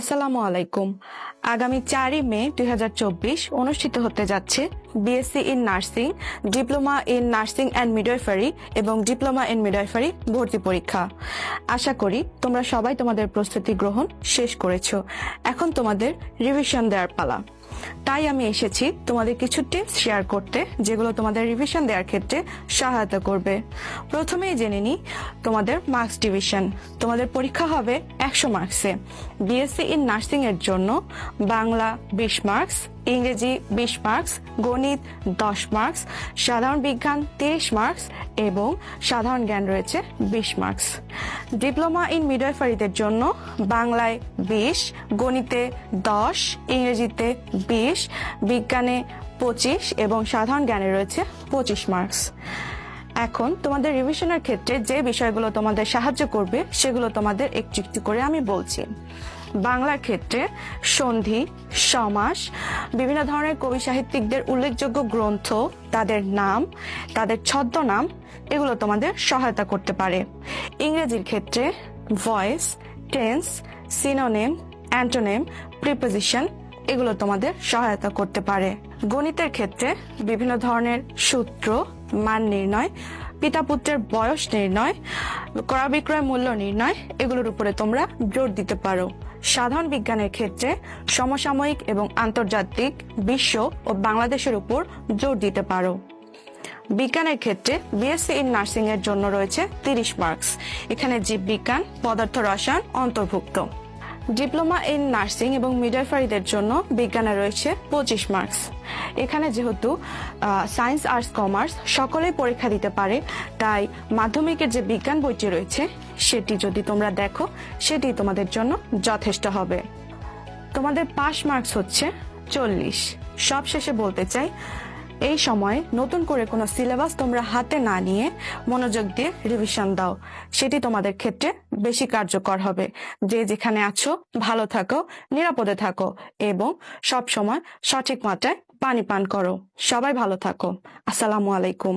আসসালামু আলাইকুম। আগামী চারই মে দুই হাজার চব্বিশ অনুষ্ঠিত হতে যাচ্ছে BSc in nursing diploma in nursing and midwifery এবং ডিপ্লোমা ইন মিডওয়াইফারি ভর্তি পরীক্ষা। আশা করি তোমরা সবাই তোমাদের প্রস্তুতি গ্রহণ শেষ করেছ। এখন তোমাদের রিভিশন দেওয়ার পালা। তাই আমি এসেছি তোমাদের কিছু টিপস শেয়ার করতে, যেগুলো তোমাদের রিভিশন দেওয়ার ক্ষেত্রে সহায়তা করবে। প্রথমেই জেনে নিই তোমাদের মার্কস ডিভিশন তোমাদের পরীক্ষা হবে একশো মার্কসে বিএসসি ইন নার্সিং এর জন্য বাংলা বিশ মার্কস ইংরেজি বিশ মার্কস, গণিত দশ মার্কস, সাধারণ বিজ্ঞান তিরিশ মার্কস এবং সাধারণ জ্ঞান রয়েছে বিশ মার্কস। ডিপ্লোমা ইন মিডওয়াইফারিদের জন্য বাংলায় বিশ, গণিতে দশ, ইংরেজিতে বিশ, বিজ্ঞানে পঁচিশ এবং সাধারণ জ্ঞানে রয়েছে পঁচিশ মার্কস। এখন তোমাদের রিভিশনের ক্ষেত্রে যে বিষয়গুলো তোমাদের সাহায্য করবে সেগুলো তোমাদের একটু একটু করে আমি বলছি। বাংলার ক্ষেত্রে সন্ধি, সমাস, বিভিন্ন ধরনের কবি সাহিত্যিকদের উল্লেখযোগ্য গ্রন্থ, তাদের নাম, তাদের ছদ্মনাম, এগুলো তোমাদের সহায়তা করতে পারে। ইংরেজির ক্ষেত্রে voice, tense, synonym, antonym, preposition, এগুলো তোমাদের সহায়তা করতে পারে। গণিতের ক্ষেত্রে বিভিন্ন ধরনের সূত্র, মান নির্ণয় পিতা পুত্রের বয়স নির্ণয় ক্রয় বিক্রয় মূল্য নির্ণয়, এগুলোর উপরে তোমরা জোর দিতে পারো। সাধারণ বিজ্ঞানের ক্ষেত্রে সমসাময়িক এবং আন্তর্জাতিক বিশ্ব ও বাংলাদেশের উপর জোর দিতে পারো। বিজ্ঞানের ক্ষেত্রে বিএসসি ইন নার্সিং এর জন্য রয়েছে তিরিশ মার্কস এখানে জীববিজ্ঞান পদার্থ রসায়ন অন্তর্ভুক্ত। ডিপ্লোমা ইন নার্সিং এবং মিডওয়াইফারিদের জন্য বিজ্ঞানে রয়েছে পঁচিশ মার্কস এখানে যেহেতু সায়েন্স আর্টস কমার্স সকলেই পরীক্ষা দিতে পারে, তাই মাধ্যমিকের যে বিজ্ঞান বইটি রয়েছে, সেটি যদি তোমরা দেখো, সেটি তোমাদের জন্য যথেষ্ট হবে। তোমাদের পাস মার্কস হচ্ছে চল্লিশ। সব শেষে বলতে চাই এই সময় নতুন করে কোনো সিলেবাস তোমরা হাতে না নিয়ে মনোযোগ দিয়ে রিভিশন দাও। সেটি তোমাদের ক্ষেত্রে বেশি কার্যকর হবে। যে যেখানে আছো, ভালো থাকো, নিরাপদে থাকো এবং সব সময় সঠিক মাত্রায় পানি পান করো। সবাই ভালো থাকো। আসসালামু আলাইকুম।